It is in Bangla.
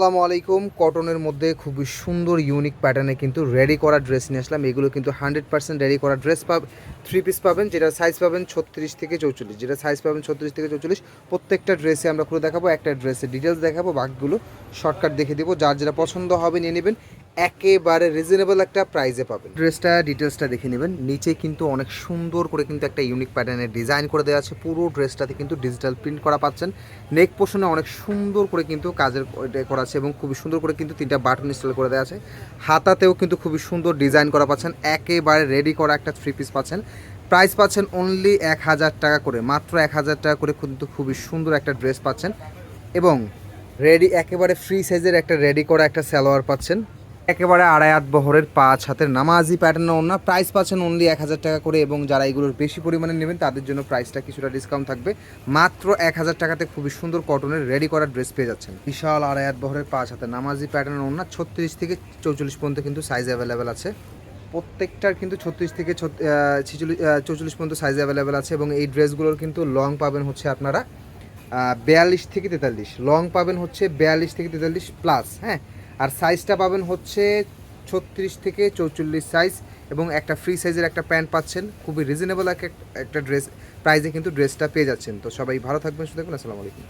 আসসালামু আলাইকুম। কটনের মধ্যে খুবই সুন্দর ইউনিক প্যাটার্নে কিন্তু রেডি করা ড্রেস নিয়ে আসলাম। এগুলো কিন্তু হান্ড্রেড পার্সেন্ট রেডি করা ড্রেস পাব থ্রি পিস পাবেন, যেটা সাইজ পাবেন ছত্রিশ থেকে চৌচল্লিশ। যেটা সাইজ পাবেন ছত্রিশ থেকে চৌচল্লিশ, প্রত্যেকটা ড্রেসে আমরা খুলে দেখাবো, একটা ড্রেসে ডিটেলস দেখাবো, বাকিগুলো শর্টকাট দেখে দেবো। যার যেটা পছন্দ হবে নিয়ে নেবেন একেবারে রিজনেবল একটা প্রাইসে পাবেন। ড্রেসটা ডিটেলসটা দেখে নেবেন। নিচে কিন্তু অনেক সুন্দর করে কিন্তু একটা ইউনিক প্যাটার্নের ডিজাইন করে দেওয়া আছে। পুরো ড্রেসটাতে কিন্তু ডিজিটাল প্রিন্ট করা পাচ্ছেন। নেক পোষণে অনেক সুন্দর করে কিন্তু কাজের করা আছে এবং খুবই সুন্দর করে কিন্তু তিনটা বাটন ইনস্টল করে দেওয়া আছে। হাতাতেও কিন্তু খুবই সুন্দর ডিজাইন করা পাচ্ছেন। একেবারে রেডি করা একটা থ্রি পিস পাচ্ছেন। প্রাইস পাচ্ছেন অনলি এক হাজার টাকা করে। মাত্র এক হাজার টাকা করে কিন্তু খুবই সুন্দর একটা ড্রেস পাচ্ছেন। এবং রেডি একেবারে ফ্রি সাইজের একটা রেডি করা একটা সালোয়ার পাচ্ছেন। একেবারে আড়াই আট বহরের পাঁচ হাতের নামাজি প্যাটার্ন ওনা প্রাইস পাচ্ছেন অনলি এক হাজার টাকা করে এবং যারা এগুলোর বেশি পরিমাণে নেবেন, তাদের জন্য প্রাইসটা কিছুটা ডিসকাউন্ট থাকবে। মাত্র এক হাজার টাকাতে খুবই সুন্দর কটনের রেডি করা ড্রেস পেয়ে যাচ্ছেন। বিশাল আড়াই আট বহরের পাঁচ হাতের নামাজি প্যাটার্ন ওনা ছত্রিশ থেকে চৌচল্লিশ পর্যন্ত কিন্তু সাইজ অ্যাভেলেবেল আছে। প্রত্যেকটার কিন্তু ছত্রিশ থেকে ছিচল্লিশ চৌচল্লিশ পর্যন্ত সাইজ অ্যাভেলেবেল আছে এবং এই ড্রেসগুলোর কিন্তু লং পাবেন হচ্ছে আপনারা বিয়াল্লিশ থেকে তেতাল্লিশ। লং পাবেন হচ্ছে বিয়াল্লিশ থেকে তেতাল্লিশ প্লাস হ্যাঁ? আর সাইজটা পাবেন হচ্ছে ছত্রিশ থেকে চৌচল্লিশ সাইজ এবং একটা ফ্রি সাইজের একটা প্যান্ট পাচ্ছেন। খুবই রিজনেবল একটা ড্রেস প্রাইজে কিন্তু ড্রেসটা পেয়ে যাচ্ছেন। তো সবাই ভালো থাকবেন দেখুন আসসালামু আলাইকুম।